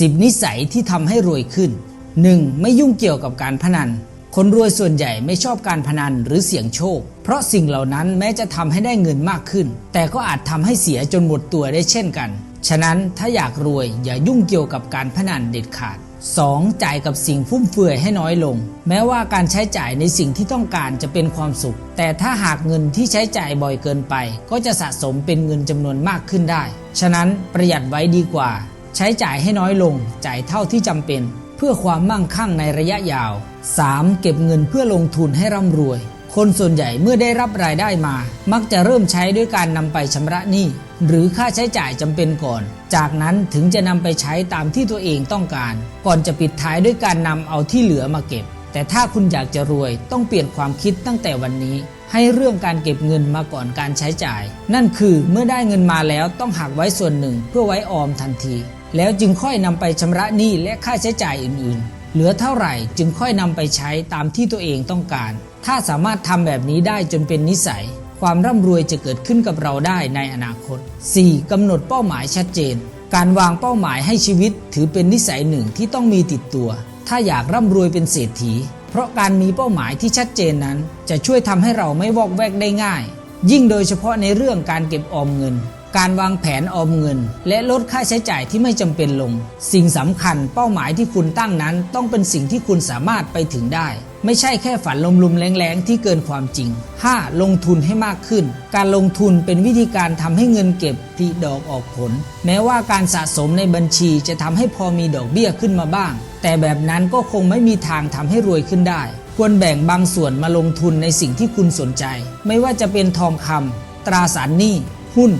10 นิสัยที่ทำให้รวยขึ้น 1. ไม่ยุ่งเกี่ยวกับการพนัน คนรวยส่วนใหญ่ไม่ชอบการพนันหรือเสี่ยงโชค เพราะสิ่งเหล่านั้นแม้จะทำให้ได้เงินมากขึ้น แต่ก็อาจทำให้เสียจนหมดตัวได้เช่นกัน ฉะนั้นถ้าอยากรวยอย่ายุ่งเกี่ยวกับการพนันเด็ดขาด 2. จ่ายกับสิ่งฟุ่มเฟือยให้น้อยลง แม้ว่าการใช้จ่ายในสิ่งที่ต้องการจะเป็นความสุข แต่ถ้าหากเงินที่ใช้จ่ายบ่อยเกินไป ก็จะสะสมเป็นเงินจำนวนมากขึ้นได้ ฉะนั้นประหยัดไว้ดีกว่า ใช้จ่ายให้น้อยลง จ่ายเท่าที่จำเป็น เพื่อความมั่งคั่งในระยะยาว 3. เก็บเงินเพื่อลงทุนให้ร่ำรวย คนส่วนใหญ่เมื่อได้รับรายได้มา มักจะเริ่มใช้ด้วยการนำไปชำระหนี้หรือค่าใช้จ่ายจำเป็นก่อน จากนั้นถึงจะนำไปใช้ตามที่ตัวเองต้องการ ก่อนจะปิดท้ายด้วยการนำเอาที่เหลือมาเก็บ แต่ถ้าคุณอยากจะรวยต้องเปลี่ยนความคิดตั้งแต่วันนี้ ให้เรื่องการเก็บเงินมาก่อนการใช้จ่าย นั่นคือเมื่อได้เงินมาแล้วต้องหักไว้ส่วนหนึ่งเพื่อไว้ออมทันที แล้วจึงค่อยนำไปชำระหนี้และค่าใช้จ่ายอื่นๆ เหลือเท่าไหร่จึงค่อยนำไปใช้ตามที่ตัวเองต้องการ ถ้าสามารถทำแบบนี้ได้จนเป็นนิสัย ความร่ำรวยจะเกิดขึ้นกับเราได้ในอนาคต 4. กำหนดเป้าหมายชัดเจน การวางเป้าหมายให้ชีวิตถือเป็นนิสัยหนึ่งที่ต้องมีติดตัว ถ้าอยากร่ำรวยเป็นเศรษฐี เพราะการมีเป้าหมายที่ชัดเจนนั้น จะช่วยทำให้เราไม่วอกแวกได้ง่าย ยิ่งโดยเฉพาะในเรื่องการเก็บออมเงิน การวางแผนออมเงิน และลดค่าใช้จ่ายที่ไม่จำเป็นลง สิ่งสำคัญเป้าหมายที่คุณตั้งนั้น ต้องเป็นสิ่งที่คุณสามารถไปถึงได้ ไม่ใช่แค่ฝันลมๆแรงๆที่เกินความจริง 5. ลงทุนให้มากขึ้น การลงทุนเป็นวิธีการทำให้เงินเก็บผลิดอกออกผล แม้ว่าการสะสมในบัญชีจะทำให้พอมีดอกเบี้ยขึ้นมาบ้าง แต่แบบนั้นก็คงไม่มีทางทำให้รวยขึ้นได้ ควรแบ่งบางส่วนมาลงทุนในสิ่งที่คุณสนใจ ไม่ว่าจะเป็นทองคำตราสารหนี้หุ้น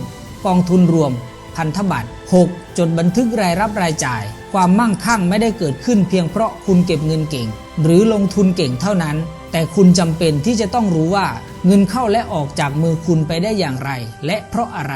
กองทุนรวม พันธบัตร 6. จดบันทึกรายรับรายจ่าย ความมั่งคั่งไม่ได้เกิดขึ้นเพียงเพราะคุณเก็บเงินเก่ง หรือลงทุนเก่งเท่านั้น แต่คุณจำเป็นที่จะต้องรู้ว่าเงินเข้าและออกจากมือคุณไปได้อย่างไร และเพราะอะไร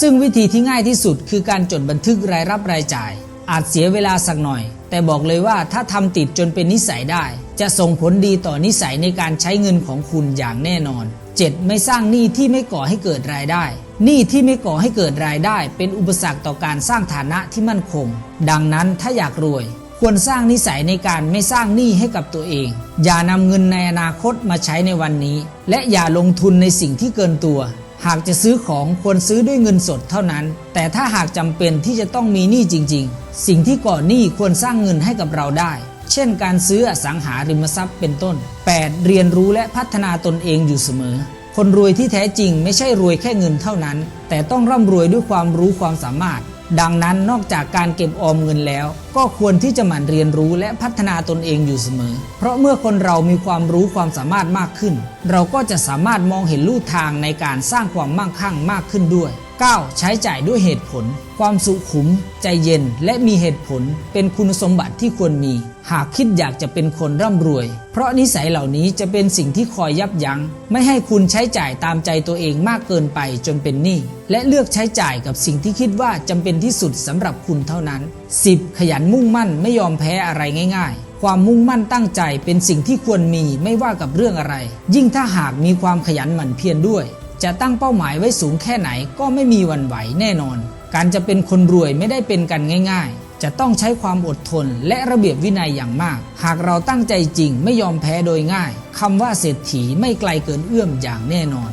ซึ่งวิธีที่ง่ายที่สุดคือการจดบันทึกรายรับรายจ่าย อาจเสียเวลาสักหน่อย แต่บอกเลยว่าถ้าทำติดจนเป็นนิสัยได้ จะส่งผลดีต่อนิสัยในการใช้เงินของคุณอย่างแน่นอน 7. ไม่สร้างหนี้ที่ไม่ก่อให้เกิดรายได้ หนี้ที่ไม่ก่อให้เกิดรายได้ เป็นอุปสรรคต่อการสร้างฐานะที่มั่นคง ดังนั้นถ้าอยากรวย ควรสร้างนิสัยในการไม่สร้างหนี้ให้กับตัวเอง อย่านำเงินในอนาคตมาใช้ในวันนี้ และอย่าลงทุนในสิ่งที่เกินตัว หากจะซื้อของควรซื้อด้วยเงินสดเท่านั้น แต่ถ้าหากจำเป็นที่จะต้องมีหนี้จริง ๆ สิ่งที่ก่อหนี้ควรสร้างเงินให้กับเราได้ ช่นการซื้ออสังหาริมทรัพย์เป็นต้น 8. เรียนรู้และพัฒนาตนเองอยู่เสมอ คนรวยที่แท้จริงไม่ใช่รวยแค่เงินเท่านั้น แต่ต้องร่ำรวยด้วยความรู้ความสามารถ ดังนั้นนอกจากการเก็บออมเงินแล้ว ก็ควรที่จะหมั่นเรียนรู้และพัฒนาตนเองอยู่เสมอ เพราะเมื่อคนเรามีความรู้ความสามารถมากขึ้น เราก็จะสามารถมองเห็นลู่ทางในการสร้างความมั่งคั่งมากขึ้นด้วย 9. ใช้จ่ายด้วยเหตุผล ความสุขุม ใจเย็นและมีเหตุผล เป็นคุณสมบัติที่ควรมี หากคิดอยากจะเป็นคนร่ำรวย เพราะนิสัยเหล่านี้จะเป็นสิ่งที่คอยยับยัง้ง ไม่ให้คุณใช้จ่ายตามใจตัวเองมากเกินไปจนเป็นหนี้และเลือกใช้จ่ายกับสิ่งที่คิดว่าจำเป็นที่สุดสำหรับคุณเท่านั้น 10. ขยันมุ่งมั่นไม่ยอมแพ้อะไรง่าย ๆความมุ่งมั่นตั้งใจเป็นสิ่งที่ควรมีไม่ว่ากับเรื่องอะไร ยิ่งถ้าหากมีความขยันหมั่นเพียรด้วย จะตั้งเป้าหมายไว้สูงแค่ไหนก็ไม่มีวันไหวแน่นอน การจะเป็นคนรวยไม่ได้เป็นกันง่าย ๆ จะต้องใช้ความอดทนและระเบียบวินัยอย่างมาก หากเราตั้งใจจริงไม่ยอมแพ้โดยง่ายคำว่าเศรษฐีไม่ไกลเกินเอื้อมอย่างแน่นอน